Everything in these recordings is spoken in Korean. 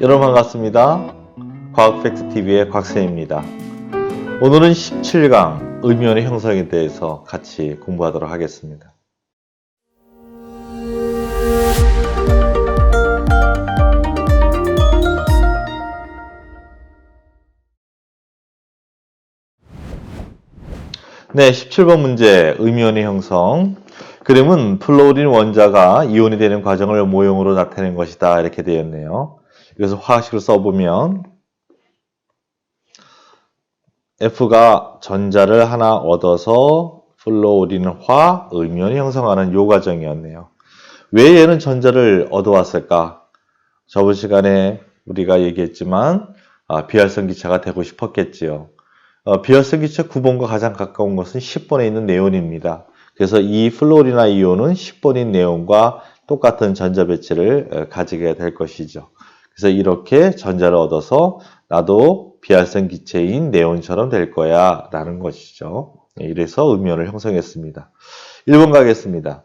여러분 반갑습니다. 과학팩트TV의 곽쌤입니다. 오늘은 17강 의미원의 형성에 대해서 같이 공부하도록 하겠습니다. 네, 17번 문제 의미원의 형성. 그림은 플로린 원자가 이온이 되는 과정을 모형으로 나타낸 것이다. 이렇게 되었네요. 이것을 화학식으로 써보면 F가 전자를 하나 얻어서 플로린화 의미원이 형성하는 요 과정이었네요. 왜 얘는 전자를 얻어왔을까? 저번 시간에 우리가 얘기했지만 아, 비활성 기체가 되고 싶었겠지요. 어, 비활성 기체 9번과 가장 가까운 것은 10번에 있는 네온입니다. 그래서 이 플로리나 이온은 10번인 네온과 똑같은 전자 배치를 어, 가지게 될 것이죠. 그래서 이렇게 전자를 얻어서 나도 비활성 기체인 네온처럼 될 거야 라는 것이죠. 네, 이래서 음연을 형성했습니다. 1번 가겠습니다.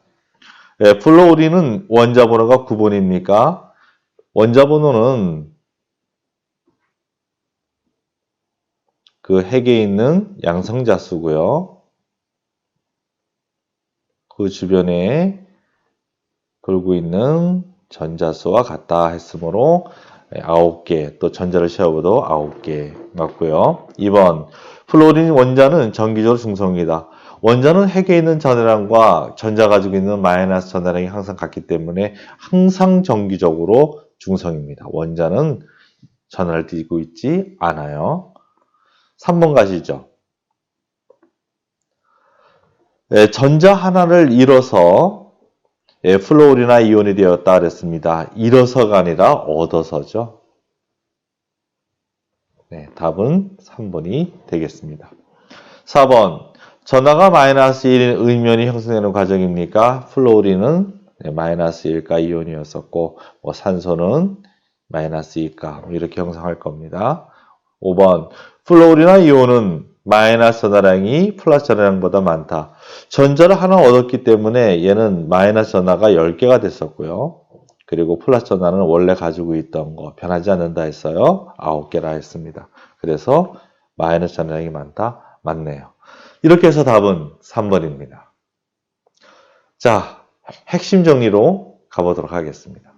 예, 플로리는 원자 번호가 9번입니까? 원자 번호는 그 핵에 있는 양성자 수고요. 그 주변에 돌고 있는 전자수와 같다 했으므로 9개, 또 전자를 씌워봐도 9개 맞고요. 2번, 플로린 원자는 전기적으로 중성이다. 원자는 핵에 있는 전해량과 전자 가지고 있는 마이너스 전해량이 항상 같기 때문에 항상 정기적으로 중성입니다. 원자는 전하를 띠고 있지 않아요. 3번 가시죠. 네, 전자 하나를 잃어서 예, 플로리나 이온이 되었다 그랬습니다. 잃어서가 아니라 얻어서죠. 네, 답은 3번이 되겠습니다. 4번 전하가 마이너스 1인 의면이 형성되는 과정입니까? 플로리는 네, 마이너스 1가 이온이었었고 뭐 산소는 마이너스 2가 이렇게 형성할 겁니다. 5번 플로리나 이온은 마이너스 전하량이 플러스 전하량보다 많다. 전자를 하나 얻었기 때문에 얘는 마이너스 전하가 10개가 됐었고요. 그리고 플러스 전하는 원래 가지고 있던 거 변하지 않는다 했어요. 9개라 했습니다. 그래서 마이너스 전하량이 많다? 맞네요. 이렇게 해서 답은 3번입니다. 자, 핵심 정리로 가보도록 하겠습니다.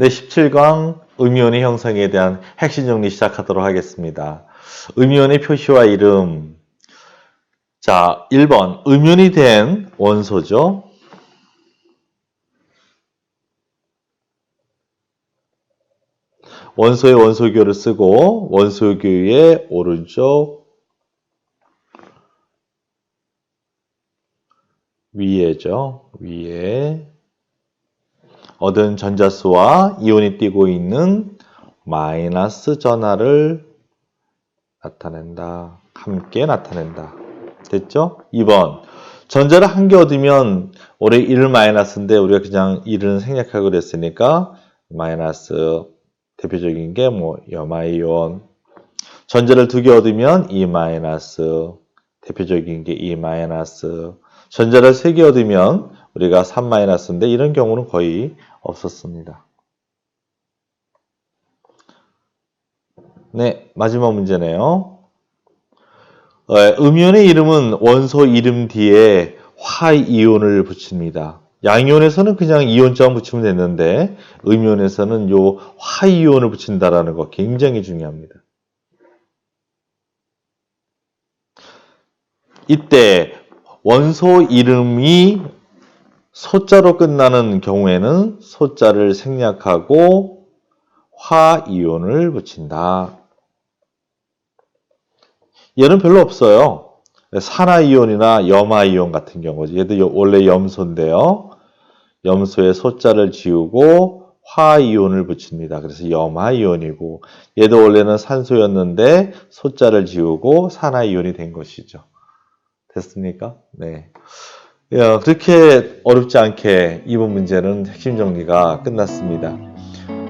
네, 17강 음이온의 형성에 대한 핵심 정리 시작하도록 하겠습니다. 음이온의 표시와 이름. 자, 1번. 음이온이 된 원소죠. 원소의 원소교를 쓰고 원소교의 오른쪽 위에죠. 위에 얻은 전자수와 이온이 띄고 있는 마이너스 전하를 나타낸다. 함께 나타낸다. 됐죠? 2번. 전자를 한 개 얻으면 올해 1 마이너스인데 우리가 그냥 1은 생략하고 그랬으니까 마이너스 대표적인 게 뭐 염화이온. 전자를 두 개 얻으면 2 마이너스 대표적인 게 2 마이너스. 전자를 세개 얻으면 우리가 3 마이너스인데 이런 경우는 거의 없었습니다. 네, 마지막 문제네요. 어, 음이온의 이름은 원소 이름 뒤에 화이온을 붙입니다. 양이온에서는 그냥 이온자만 붙이면 됐는데 음이온에서는 요 화이온을 붙인다라는 거 굉장히 중요합니다. 이때 원소 이름이 소자로 끝나는 경우에는 소자를 생략하고 화이온을 붙인다. 얘는 별로 없어요. 산화이온이나 염화이온 같은 경우지. 얘도 원래 염소인데요. 염소에 소자를 지우고 화이온을 붙입니다. 그래서 염화이온이고 얘도 원래는 산소였는데 소자를 지우고 산화이온이 된 것이죠. 됐습니까? 네. 야, 그렇게 어렵지 않게 이번 문제는 핵심 정리가 끝났습니다.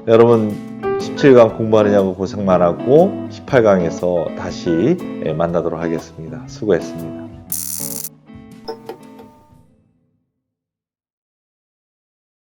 여러분 17강 공부하느냐고 고생 많았고 18강에서 다시 만나도록 하겠습니다. 수고했습니다.